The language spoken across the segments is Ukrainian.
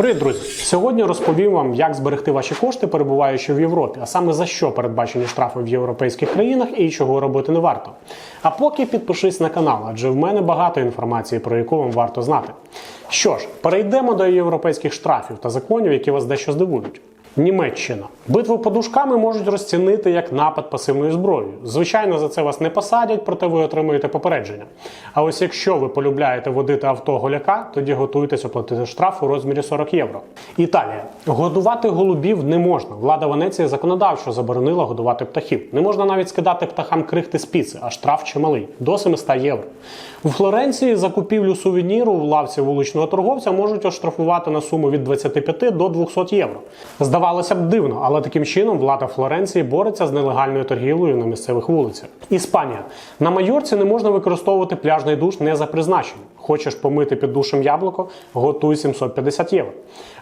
Привіт, друзі! Сьогодні розповім вам, як зберегти ваші кошти, перебуваючи в Європі, а саме за що передбачені штрафи в європейських країнах і чого робити не варто. А поки підпишись на канал, адже в мене багато інформації, про яку вам варто знати. Що ж, перейдемо до європейських штрафів та законів, які вас дещо здивують. Німеччина. Битву подушками можуть розцінити як напад пасивною зброєю. Звичайно, за це вас не посадять, проте ви отримуєте попередження. А ось якщо ви полюбляєте водити авто голяка, тоді готуйтесь оплатити штраф у розмірі 40 євро. Італія. Годувати голубів не можна. Влада Венеції законодавчо заборонила годувати птахів. Не можна навіть скидати птахам крихти з піци, а штраф чималий до 700 євро. У Флоренції за купівлю сувеніру в лавці вуличного торговця можуть оштрафувати на суму від 25 до 200 євро. Здавалося б, дивно, але таким чином влада Флоренції бореться з нелегальною торгівлею на місцевих вулицях. Іспанія на Майорці не можна використовувати пляжний душ не за призначенням. Хочеш помити під душем яблуко, готуй 750 євро.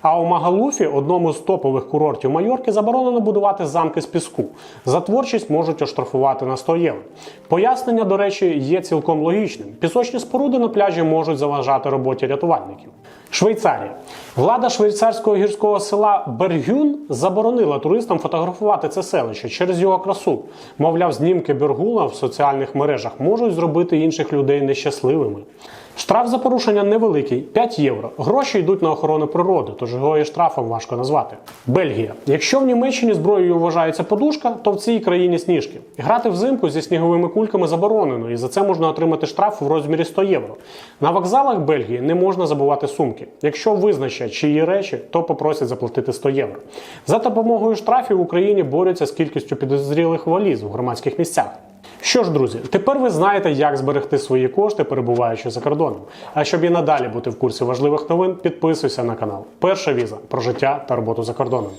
А у Магалуфі, одному з топових курортів Майорки, заборонено будувати замки з піску. За творчість можуть оштрафувати на 100 євро. Пояснення, до речі, є цілком логічним. Пісочні споруди на пляжі можуть заважати роботі рятувальників. Швейцарія. Влада швейцарського гірського села Бергюн заборонила туристам фотографувати це селище через його красу. Мовляв, знімки Бергуна в соціальних мережах можуть зробити інших людей нещасливими. Штраф за порушення невеликий 5 євро. Гроші йдуть на охорону природи, тож його і штрафом важко назвати. Бельгія. Якщо в Німеччині зброєю вважається подушка, то в цій країні сніжки. Грати взимку зі сніговими кульками заборонено, і за це можна отримати штраф в розмірі 100 євро. На вокзалах Бельгії не можна забувати сумки. Якщо визначать чиї речі, то попросять заплатити 100 євро. За допомогою штрафів в Україні борються з кількістю підозрілих валіз в громадських місцях. Що ж, друзі, тепер ви знаєте, як зберегти свої кошти, перебуваючи за кордоном. А щоб і надалі бути в курсі важливих новин, підписуйся на канал. Перша віза про життя та роботу за кордоном.